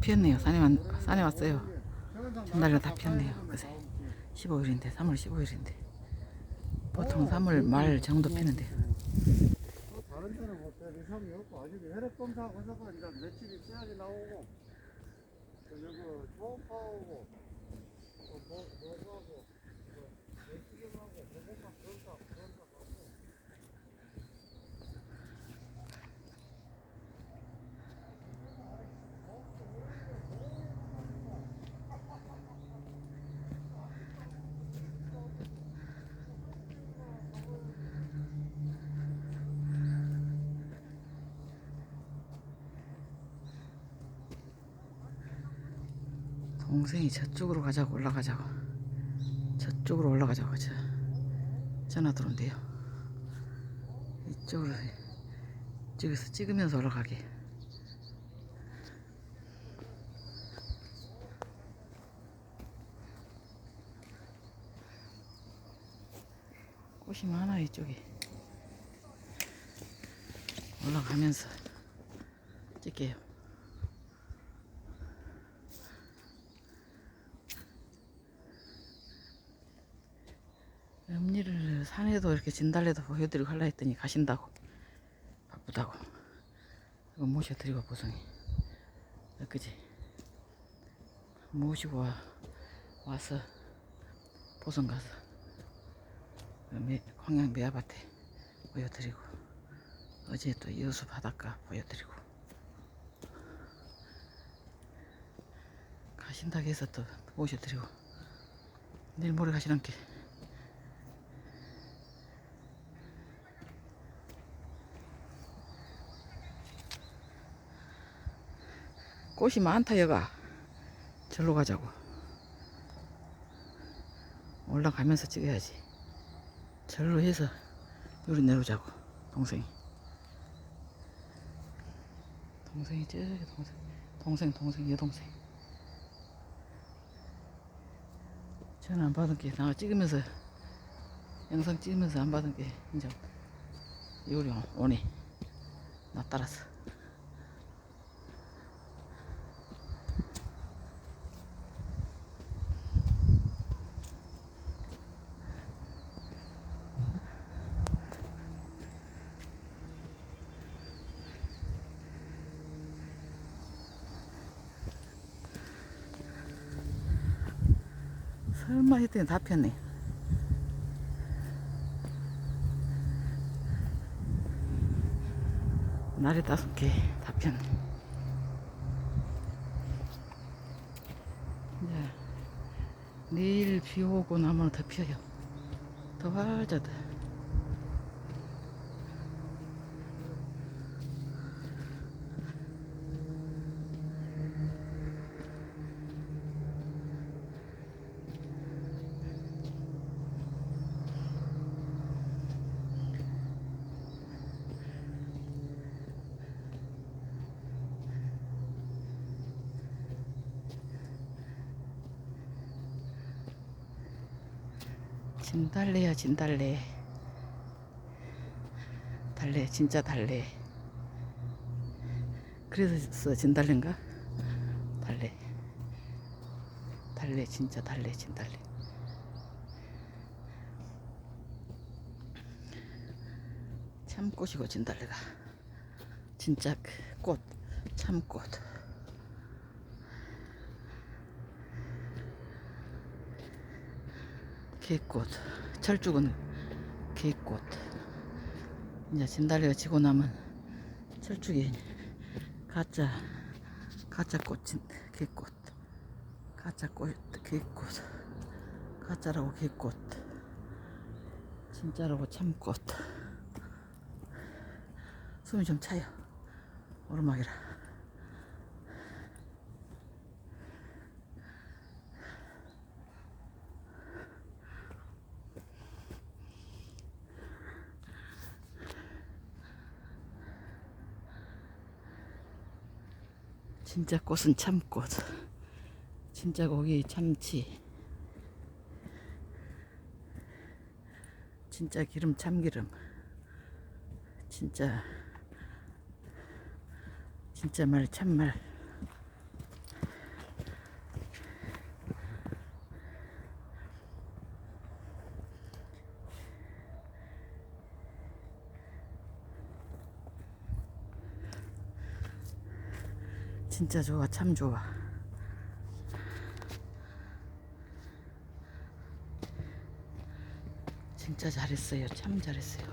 피었네요. 산에, 왔, 산에 왔어요. 전달이가 다 피었네요. 그새 15일인데, 3월 15일인데. 보통 3월 말 정도 피는데. 뭐 다른 데는 뭐별 이상이 없고 아직 혈액 검사 검사가 이제 며칠이 지나게 나오고 그리고 초음파하고 또 뭐, 뭐 하고 내시경하고 보건만 검사 검사 하고 동생이 저쪽으로 가자고 올라가자고. 저쪽으로 올라가자고. 저, 전화 들어온대요. 이쪽으로, 이쪽에서 찍으면서 올라가게. 꽃이 많아 이쪽에 올라가면서 찍게요 옆일을 산에도 이렇게 진달래도 보여드리고 하려 했더니 가신다고. 바쁘다고. 이거 모셔드리고 보성이. 그지? 모시고 와, 와서 보성 가서. 매, 광양 매화밭에 보여드리고 어제 또 여수 바닷가 보여드리고. 가신다고 해서 또 모셔드리고. 내일 모레 가시란게 꽃이 많다 여가. 절로 가자고. 올라가면서 찍어야지. 절로 해서 요리 내려오자고 동생이. 동생이 저기 동생 동생 동생 여동생. 전화 안 받은 게나 찍으면서 영상 찍으면서 안 받은 게 이제 요리 오네. 나 따라서 설마 했더니 다 폈네. 날이 다섯 개 다 폈네. 이제 내일 비 오고 나면 더 피어요. 더 활자다. 진달래야 진달래. 달래 진짜 달래. 그래서 진달래인가? 달래. 달래 진짜 달래 진달래. 참꽃이고 진달래가 진짜 그꽃 참꽃. 개꽃 철쭉은 개꽃. 이제 진달래가 지고 나면 철쭉이 가짜 가짜 꽃인 개꽃. 가짜 꽃 개꽃. 가짜라고 개꽃. 진짜라고 참꽃. 숨이 좀 차요. 오르막이라 진짜 꽃은 참꽃. 진짜 고기 참치. 진짜 기름 참기름. 진짜 진짜 말 참말. 진짜 좋아, 참 좋아. 진짜 잘했어요, 참 잘했어요.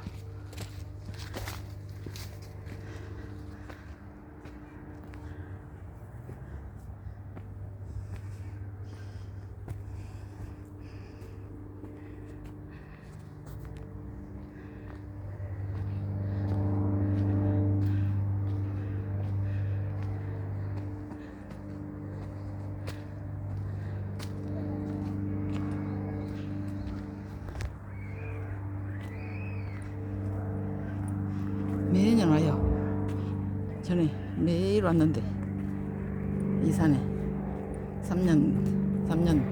매년 와요. 전에 매일 왔는데 이 산에. 3년 3년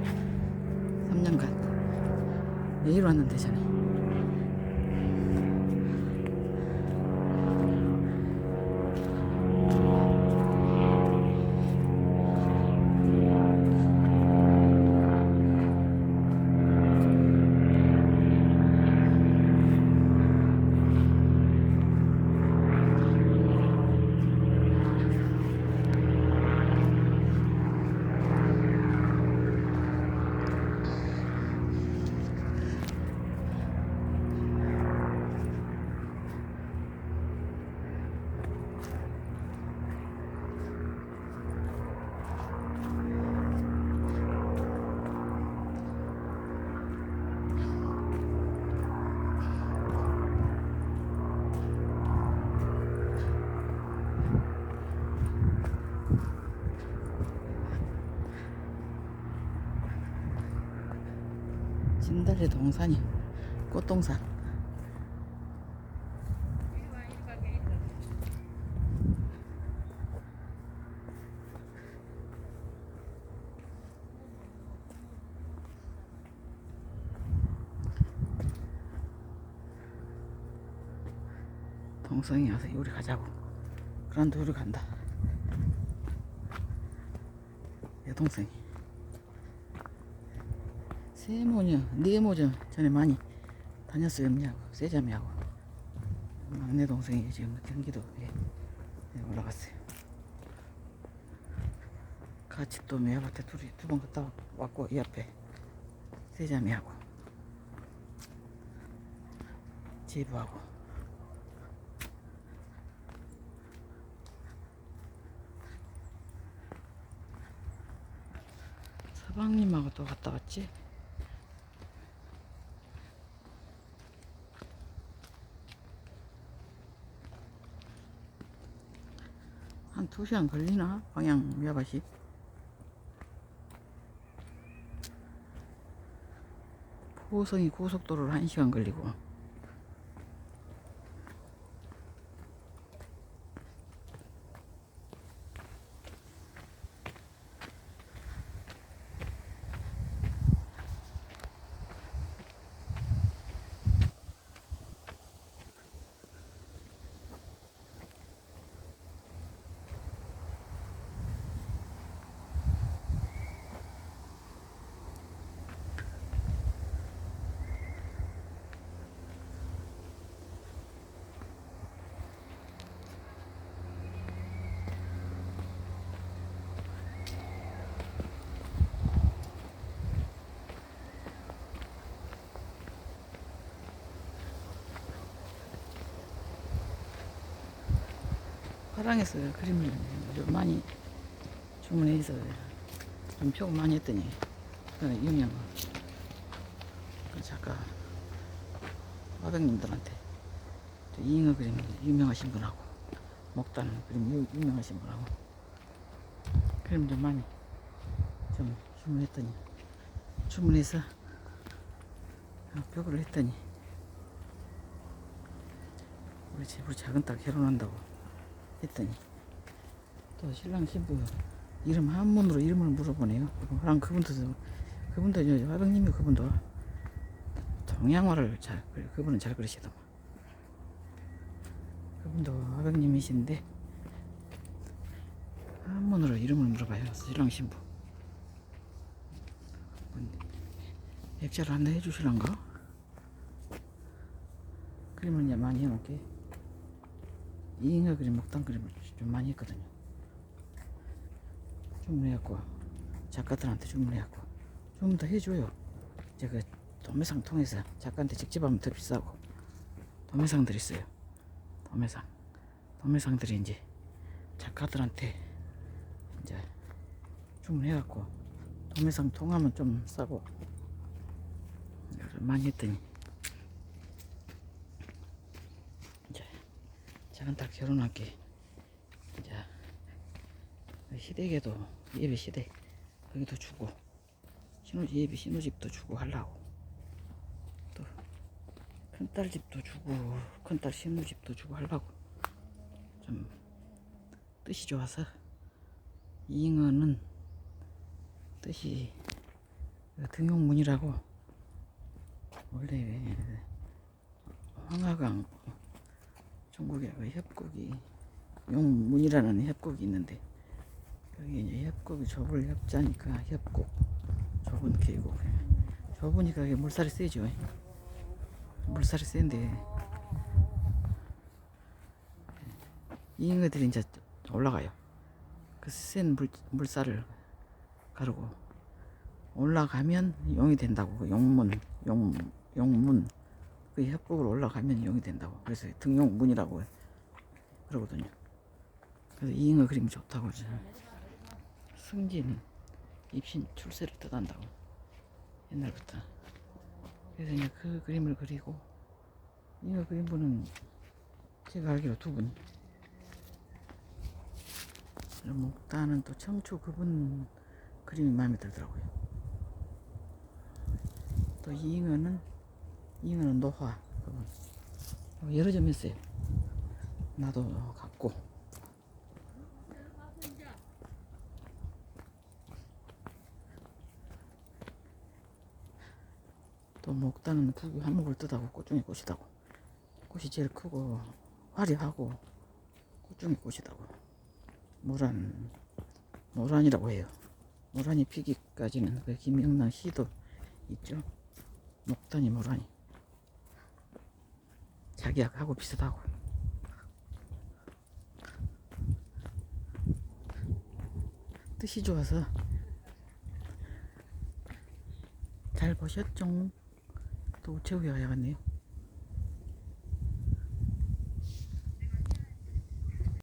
3년간 매일 왔는데 전에 진달래 동산이 꽃동산. 동성이 와서 우리 가자고. 그런데 우리 간다. 여동생이 세모녀, 네모녀 전에 많이 다녔어요, 언니하고, 세자매하고. 막내 동생이 지금 경기도에 올라갔어요. 같이 또 매화밭에 둘이 두 번 갔다 왔고, 이 앞에 세자매하고, 제부하고. 서방님하고 또 갔다 왔지? 한두 시간 걸리나? 방향 매화밭이? 포성이 고속도로로 한 시간 걸리고 화랑에서 그림을 좀 많이 주문해서 좀 표고 많이 했더니 그 유명 그 작가 화백님들한테 또 이잉어 그림 유명하신 분하고 목단 그림 유- 유명하신 분하고 그림 좀 많이 좀 주문했더니 주문해서 벽을 했더니 우리 집 우리 작은 딸 결혼한다고 했더니 또 신랑 신부 이름 한문으로 이름을 물어보네요. 그랑 그분도 좀- 그분도 저 화병님이 그분도 동양화를 잘 그분은 잘 그리시더만. 그분도 화병님이신데 한문으로 이름을 물어봐요. 신랑 신부. 액자를 한다 해주실란가? 그림을 이제 많이 해놓게. 이잉어 그림, 목단 그림을 좀 많이 했거든요. 주문해갖고 작가들한테 주문해갖고 좀 더 해줘요. 이제 그 도매상 통해서 작가한테 직접 하면 더 비싸고 도매상들 있어요. 도매상 도매상들이 이제 작가들한테 이제 주문해갖고 도매상 통하면 좀 싸고 많이 했더니 이제 작은 딸 결혼할게 이제 시댁에도 예비 시댁 거기도 주고 신혼집 예비 신혼집도 주고 하려고. 또 큰딸 집도 주고 큰딸 신혼집도 주고 하려고. 좀 뜻이 좋아서. 이잉어는 뜻이 그 등용문이라고. 원래 황하강 전국에 그 협곡이 용문이라는 협곡이 있는데 여기 이제 협곡이 좁을 협자니까 협곡 좁은 계곡. 좁으니까 이게 물살이 세죠. 물살이 센데. 잉어들이 이제 올라가요. 그 센 물, 물살을 가르고 올라가면 용이 된다고 그 용문 용, 용문 그 협곡으로 올라가면 용이 된다고. 그래서 등용문이라고 그러거든요. 그래서 이 잉어 그림이 좋다고 이제 승진 입신 출세를 뜻한다고. 옛날부터. 그래서 이제 그 그림을 그리고 잉어 그린 분은 제가 알기로 두 분. 목단은 또 청초 그분 그림이 마음에 들더라고요. 또 잉어는 잉어는 노화. 어, 여러 점 했어요. 나도 갖고. 또 목단은 국이 한목을 뜨다고 꽃중에 꽃이다고. 꽃이 제일 크고 화려하고 꽃중에 꽃이다고. 모란 모란이라고 해요. 모란이 피기까지는 그 김영란 시도 있죠. 목단이 모란이 자기하고 비슷하고 뜻이 좋아서 잘 보셨죠? 또 우체국에 가야겠네요.